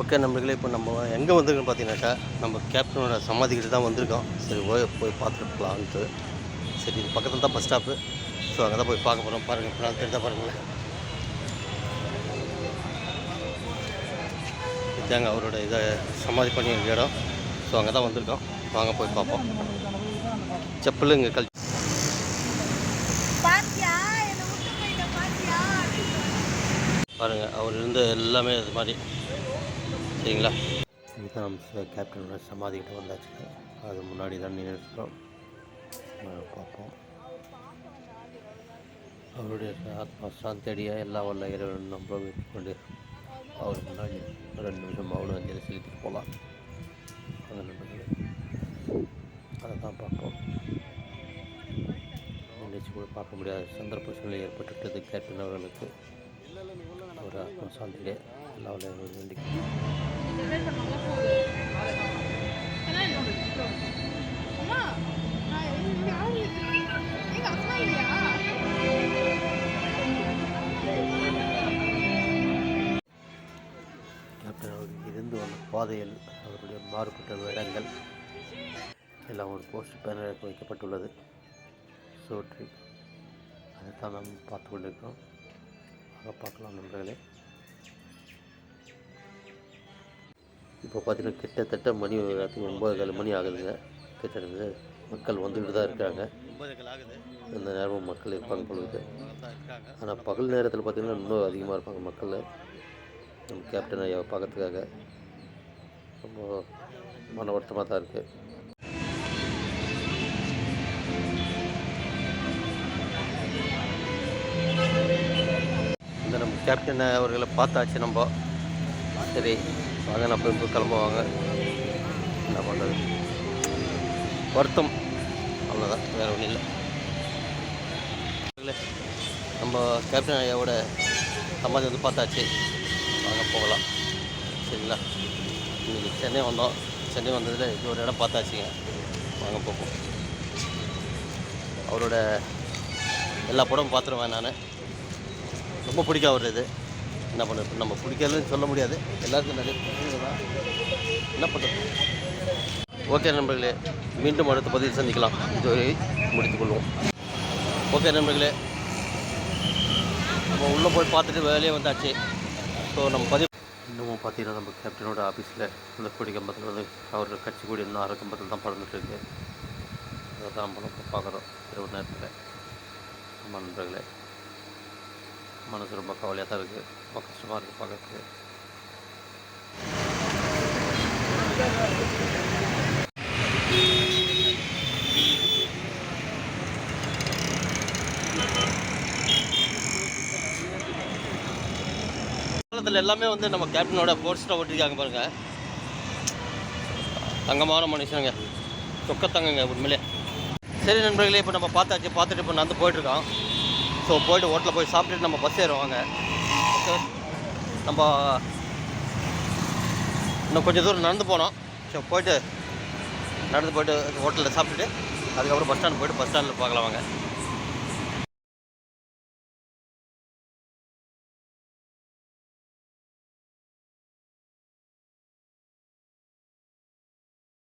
Okay நம்மளுக்கு இப்போ நம்ம எங்கே வந்திருக்கோம் பார்த்தீங்கன்னாக்கா நம்ம கேப்டனோட சமாதிக்கிட்ட தான் வந்திருக்கோம். சரி போய் போய் பார்த்துட்டு போகலான்ட்டு சரி இது பக்கத்தில் தான் பஸ் ஸ்டாப்பு. ஸோ அங்கே தான் போய் பார்க்க போகிறோம் பாருங்கள் இப்போ தெரிஞ்சா பாருங்களேன். இதாங்க அவரோட இதை சமாதி பண்ணி இடம். ஸோ அங்கே தான் வந்திருக்கோம். வாங்க போய் பார்ப்போம். செப்பல் இங்கே கல் பாருங்கள் அவர் இருந்த எல்லாமே இது மாதிரி. சரிங்களா? இதுதான் நம்ம கேப்டனோட சமாதிக்கிட்ட வந்தாச்சு அது முன்னாடி தான் நின்றுருக்கோம் பார்ப்போம். அவருடைய ஆத்மா சாந்தியடைய எல்லா வல்ல இறைவன் நம்ம கொண்டு அவர் முன்னாடி ஒரு ரெண்டு நிமிஷம் மௌன அஞ்சலி செலுத்திட்டு போகலாம். அந்த நண்பர்கள் அதை தான் பார்ப்போம். நினைச்சு கூட பார்க்க முடியாத சந்தர்ப்ப சூழ்நிலை ஏற்பட்டுட்டது கேப்டன் அவர்களுக்கு. ஒரு ஆத்மா சாந்தியிலே எல்லா வல்ல இறைவன் வேண்டி அம்மா இல்லையா இருந்து வந்த பாதையில் அவருடைய மாறுபட்ட இடங்கள் எல்லாம் ஒரு போஸ்ட் பேனர் வைக்கப்பட்டுள்ளது. சோற்றி அதைத்தான் நாம் பார்த்து கொண்டிருக்கிறோம். அதை பார்க்கலாம் நண்பர்களே. இப்போ பார்த்தீங்கன்னா கிட்டத்தட்ட மணி ராத்திரி ஒன்பது கால் மணி ஆகுதுங்க. கிட்டத்தட்ட மக்கள் வந்துக்கிட்டு தான் இருக்காங்க. அந்த நேரமும் மக்கள் இருப்பாங்க பொழுது ஆனால் பகல் நேரத்தில் பார்த்திங்கன்னா இன்னும் அதிகமாக இருப்பாங்க மக்கள். நம்ம கேப்டன் ஐயாவை பார்க்கறதுக்காக. ரொம்ப மன வருத்தமாக தான் இருக்குது இந்த நம்ம கேப்டன் அவர்களை பார்த்தாச்சு நம்ம. சரி. வாங்க நான் போய் கிளம்புவாங்க என்ன பண்ணுறது வருத்தம். அவ்வளோதான் வேறு ஒன்றும் இல்லை. இல்லை. நம்ம கேப்டன் ஐயாவோட சமாதி வந்து பார்த்தாச்சு. வாங்க போகலாம். சரிங்களா? இன்றைக்கி சென்னை வந்தோம். சென்னை வந்ததில் இது ஒரு இடம் பார்த்தாச்சுங்க. வாங்க போப்போம். அவரோட எல்லா படமும் பார்த்துருவேன் நான். ரொம்ப பிடிக்கும் அவர் இது. என்ன பண்ணுறது? நம்ம பிடிக்கலன்னு சொல்ல முடியாது. எல்லாருக்கும் நிறைய தான். என்ன பண்ணுறது? ஓகே நண்பர்களே மீண்டும் அடுத்த பதிவு சந்திக்கலாம். இதுவரை முடித்துக்கொள்வோம் ஓகே நண்பர்களே நம்ம உள்ளே போய் பார்த்துட்டு வேலையே வந்தாச்சு. ஸோ நம்ம பதிவு இன்னமும் பார்த்தீங்கன்னா நம்ம கேப்டனோட ஆஃபீஸில் இந்த கொடி கம்பத்தில் வந்து அவர் கட்சி கொடி இன்னும் அரை கம்பத்தில் தான் பறந்துட்டுருக்கு அதை தான் நம்ம பார்க்குறோம். இரவு நேரத்தில். நம்ம நண்பர்களே. மனசு ரொம்ப கவலையாக தான் இருக்குது ரொம்ப கஷ்டமாக இருக்குது பார்க்கறதுக்கு. காலத்தில் எல்லாமே வந்து நம்ம கேப்டனோட போர்ஸ்டாக ஓட்டிருக்காங்க பாருங்க. தங்கமான மனுஷனுங்க. சொக்கத்தங்கங்க உண்மையிலே. சரி நண்பர்களே இப்போ நம்ம பார்த்தாச்சு பார்த்துட்டு இப்போ நடந்து போயிட்டுருக்கோம் ஸோ போயிட்டு ஹோட்டலில் போய் சாப்பிட்டுட்டு நம்ம பஸ் ஏறுவாங்க நம்ம இன்னும் கொஞ்சம் தூரம் நடந்து போனோம். ஸோ போயிட்டு நடந்து போய்ட்டு ஹோட்டலில் சாப்பிட்டுட்டு அதுக்கப்புறம் பஸ் ஸ்டாண்ட் போயிட்டு பஸ் ஸ்டாண்டில் பார்க்கலாம் வாங்க.